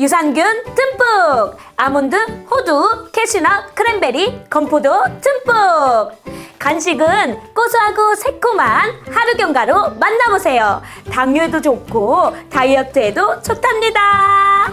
유산균 듬뿍 아몬드, 호두, 캐슈넛, 크랜베리, 건포도 듬뿍 간식은 고소하고 새콤한 하루 견과로 만나보세요 당뇨에도 좋고 다이어트에도 좋답니다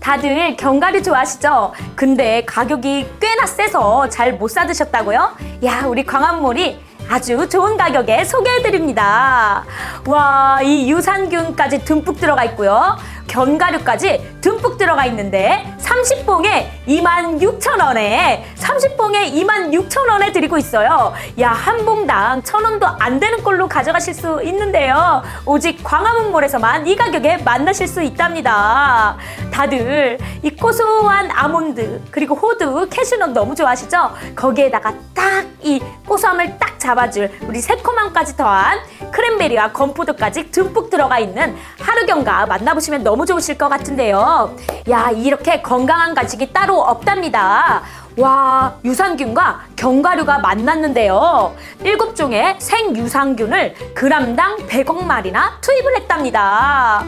다들 견과류 좋아하시죠? 근데 가격이 꽤나 세서 잘 못 사드셨다고요? 야, 우리 광화몰이 아주 좋은 가격에 소개해드립니다. 와, 이 유산균까지 듬뿍 들어가 있고요. 견과류까지 듬뿍 들어가 있는데 30봉에 26,000원에 30봉에 26,000원에 드리고 있어요. 야, 한 봉당 1,000원도 안 되는 걸로 가져가실 수 있는데요. 오직 광화문몰에서만 이 가격에 만나실 수 있답니다. 다들 이 고소한 아몬드 그리고 호두, 캐슈넛 너무 좋아하시죠? 거기에다가 딱 이 고소함을 딱 잡아줄 우리 새콤함까지 더한 크랜베리와 건포도까지 듬뿍 들어가 있는 하루경과 만나보시면 너무 좋으실 것 같은데요. 야, 이렇게 건강한 간식이 따로 없답니다. 와, 유산균과 견과류가 만났는데요. 일곱 종의 생유산균을 그람당 100억 마리나 투입을 했답니다.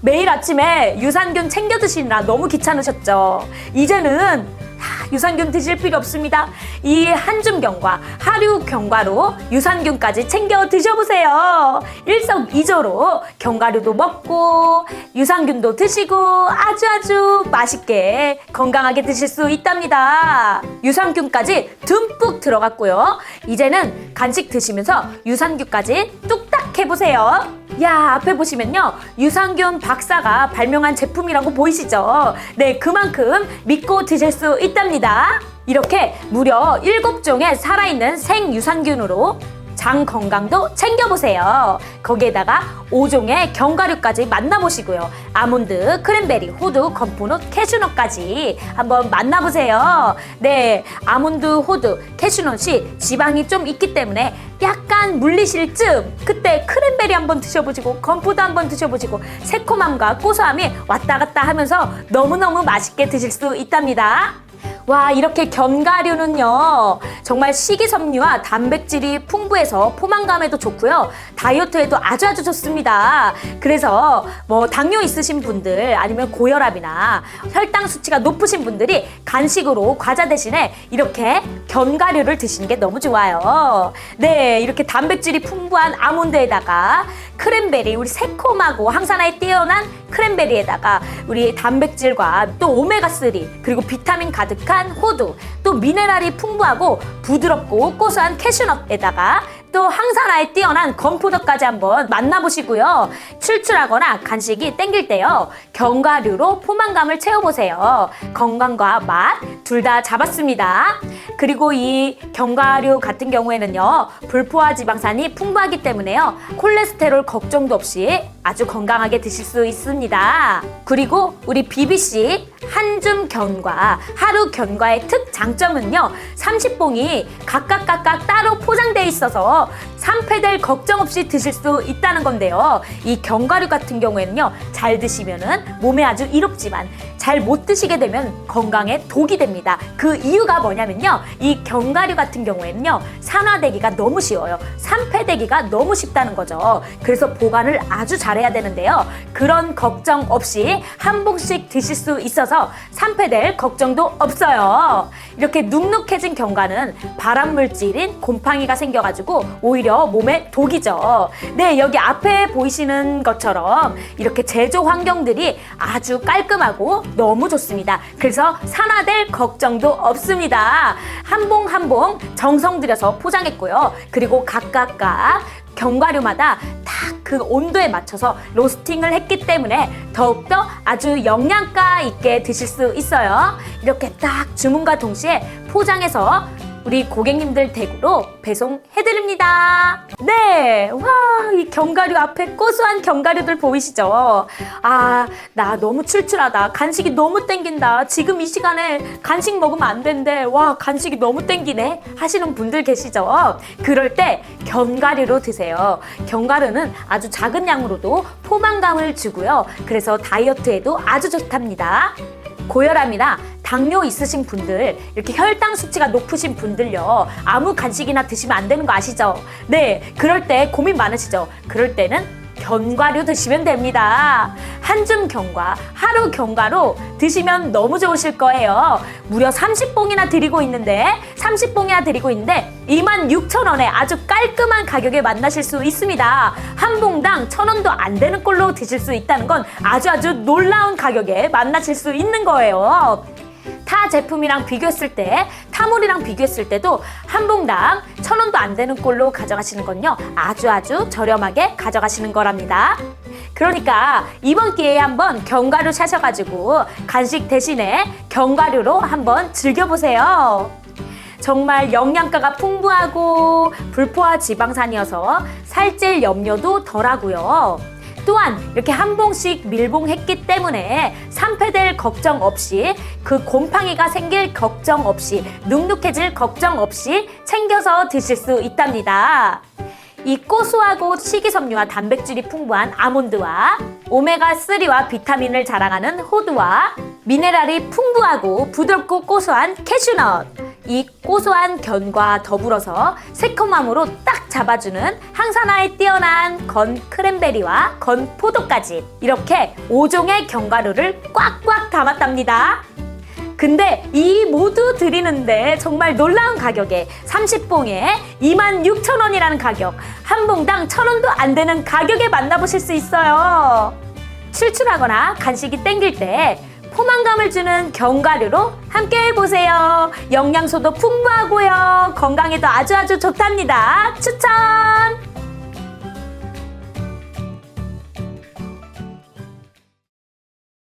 매일 아침에 유산균 챙겨 드시느라 너무 귀찮으셨죠? 이제는 하, 유산균 드실 필요 없습니다. 이 한줌경과 하류경과로 유산균까지 챙겨 드셔보세요. 일석이조로 견과류도 먹고 유산균도 드시고 아주 아주 맛있게 건강하게 드실 수 있답니다. 유산균까지 듬뿍 들어갔고요. 이제는 간식 드시면서 유산균까지 뚝딱 해보세요. 야, 앞에 보시면요. 유산균 박사가 발명한 제품이라고 보이시죠? 네, 그만큼 믿고 드실 수 있답니다. 이렇게 무려 7종의 살아있는 생유산균으로 장 건강도 챙겨보세요. 거기에다가 5종의 견과류까지 만나보시고요. 아몬드, 크랜베리, 호두, 건포넛, 캐슈넛까지 한번 만나보세요. 네, 아몬드, 호두, 캐슈넛이 지방이 좀 있기 때문에 약간 물리실 쯤 그때 크랜베리 한번 드셔보시고 건포도 한번 드셔보시고 새콤함과 고소함이 왔다 갔다 하면서 너무너무 맛있게 드실 수 있답니다. 와 이렇게 견과류는요 정말 식이섬유와 단백질이 풍부해서 포만감에도 좋고요. 다이어트에도 아주 아주 좋습니다. 그래서 뭐 당뇨 있으신 분들 아니면 고혈압이나 혈당 수치가 높으신 분들이 간식으로 과자 대신에 이렇게 견과류를 드시는 게 너무 좋아요. 네 이렇게 단백질이 풍부한 아몬드에다가 크랜베리 우리 새콤하고 항산화에 뛰어난 크랜베리에다가 우리 단백질과 또 오메가3 그리고 비타민 가득한 호두 또 미네랄이 풍부하고 부드럽고 고소한 캐슈넛에다가 또 항산화에 뛰어난 건포도까지 한번 만나보시고요. 출출하거나 간식이 땡길 때요. 견과류로 포만감을 채워보세요. 건강과 맛 둘 다 잡았습니다. 그리고 이 견과류 같은 경우에는요. 불포화 지방산이 풍부하기 때문에요. 콜레스테롤 걱정도 없이 아주 건강하게 드실 수 있습니다. 그리고 우리 BBC 한줌 견과, 하루 견과의 특 장점은요. 30봉이 각각 각각 따로 포장되어 있어서 산패될 걱정 없이 드실 수 있다는 건데요. 이 견과류 같은 경우에는요. 잘 드시면은 몸에 아주 이롭지만 잘 못 드시게 되면 건강에 독이 됩니다. 그 이유가 뭐냐면요. 이 견과류 같은 경우에는요. 산화되기가 너무 쉬워요. 산패되기가 너무 쉽다는 거죠. 그래서 보관을 아주 잘해야 되는데요. 그런 걱정 없이 한 봉씩 드실 수 있어서 산패될 걱정도 없어요. 이렇게 눅눅해진 견과는 발암 물질인 곰팡이가 생겨가지고 오히려 몸에 독이죠. 네, 여기 앞에 보이시는 것처럼 이렇게 제조 환경들이 아주 깔끔하고 너무 좋습니다. 그래서 산화될 걱정도 없습니다. 한 봉 한 봉 정성 들여서 포장했고요. 그리고 각각각 견과류마다 딱 그 온도에 맞춰서 로스팅을 했기 때문에 더욱더 아주 영양가 있게 드실 수 있어요. 이렇게 딱 주문과 동시에 포장해서 우리 고객님들 댁으로 배송해드립니다. 네, 와, 이 견과류 앞에 고소한 견과류들 보이시죠? 아, 나 너무 출출하다. 간식이 너무 땡긴다. 지금 이 시간에 간식 먹으면 안 된대. 와, 간식이 너무 땡기네. 하시는 분들 계시죠? 그럴 때 견과류로 드세요. 견과류는 아주 작은 양으로도 포만감을 주고요. 그래서 다이어트에도 아주 좋답니다. 고혈압이나 당뇨 있으신 분들, 이렇게 혈당 수치가 높으신 분들요, 아무 간식이나 드시면 안 되는 거 아시죠? 네, 그럴 때 고민 많으시죠? 그럴 때는 견과류 드시면 됩니다. 한 줌 견과, 하루 견과로 드시면 너무 좋으실 거예요. 무려 30봉이나 드리고 있는데, 30봉이나 드리고 있는데, 26,000원에 아주 깔끔한 가격에 만나실 수 있습니다. 한 봉당 1,000원도 안 되는 꼴로 드실 수 있다는 건 아주 아주 놀라운 가격에 만나실 수 있는 거예요. 타 제품이랑 비교했을 때, 타물이랑 비교했을 때도 한 봉당 천 원도 안 되는 꼴로 가져가시는 건요. 아주 아주 저렴하게 가져가시는 거랍니다. 그러니까 이번 기회에 한번 견과류 사셔가지고 간식 대신에 견과류로 한번 즐겨보세요. 정말 영양가가 풍부하고 불포화 지방산이어서 살찔 염려도 덜하고요. 또한 이렇게 한 봉씩 밀봉했기 때문에 산패될 걱정 없이 그 곰팡이가 생길 걱정 없이 눅눅해질 걱정 없이 챙겨서 드실 수 있답니다. 이 고소하고 식이섬유와 단백질이 풍부한 아몬드와 오메가3와 비타민을 자랑하는 호두와 미네랄이 풍부하고 부드럽고 고소한 캐슈넛 이 고소한 견과 더불어서 새콤함으로 딱 잡아주는 항산화에 뛰어난 건 크랜베리와 건 포도까지 이렇게 5종의 견과류를 꽉꽉 담았답니다. 근데 이 모두 드리는데 정말 놀라운 가격에 30봉에 26,000원이라는 가격 한 봉당 1,000원도 안 되는 가격에 만나보실 수 있어요 출출하거나 간식이 땡길 때 포만감을 주는 견과류로 함께 해보세요. 영양소도 풍부하고요. 건강에도 아주 아주 좋답니다. 추천